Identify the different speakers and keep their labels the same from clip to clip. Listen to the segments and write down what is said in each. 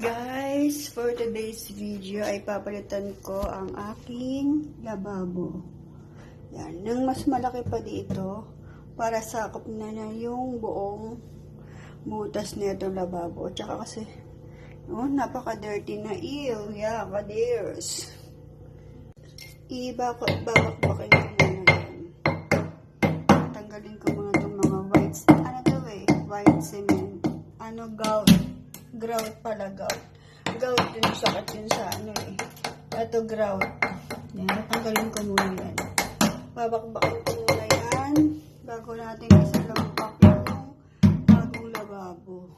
Speaker 1: guys! For today's video ay papalitan ko ang aking lababo. Yan. Nang mas malaki pa dito para sakop na na yung buong butas nito lababo. Tsaka kasi oh, napaka-dirty na. Ew, yeah, kadeers. Ibabak-bakin ko muna yan. Tanggalin ko mga itong mga white, ano to eh, white cement. Ano, gout. Grout pala, gout. Gout yung sakit yun sa ano eh. Ito, grout. Yan, natanggalin ko muna yan. Babakbakin ko muna yan bago natin isalampak yung bagong lababo.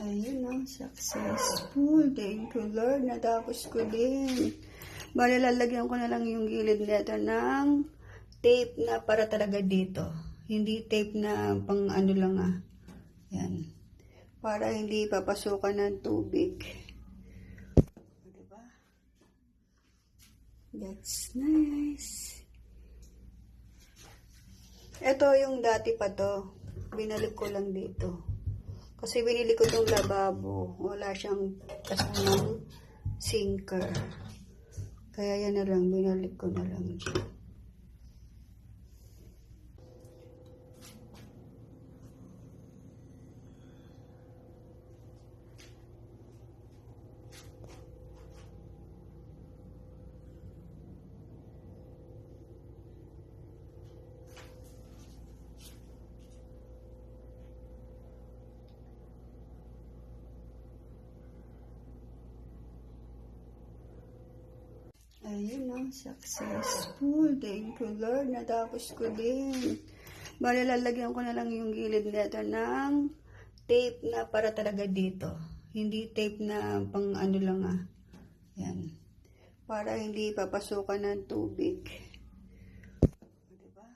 Speaker 1: Ayun na, successful. Thank you, Lord. Natapos ko din. Bale, lalagyan ko na lang yung gilid nito ng tape na para talaga dito. Hindi tape na pang ano lang ah. Yan. Para hindi papasukan ng tubig. Diba? That's nice. Ito yung dati pa to. Binalik ko lang dito. Kasi binili ko tong lababo. Wala siyang kasamang sinker. Kaya yan na lang. Binalik ko na lang dyan. Ayun na, successful. Thank you, Lord. Natapos ko din. Bale, lalagyan ko na lang yung gilid nito ng tape na para talaga dito. Hindi tape na pang ano lang ah. Yan. Para hindi papasukan ng tubig. O, Diba?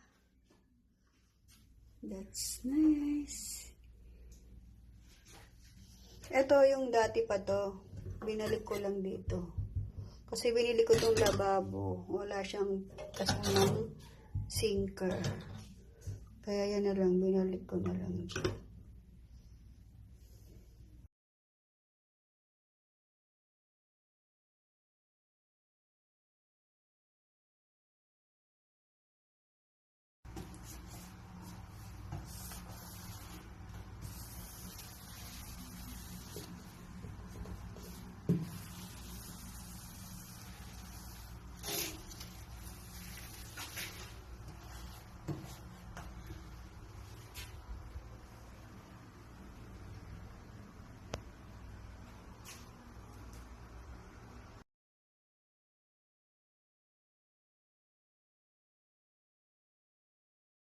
Speaker 1: That's nice. Ito yung dati pa to. Binalik ko lang dito. Kasi binili ko tong lababo. Wala siyang kasamang sinker. Kaya yan na lang. Binalik ko na lang dyan.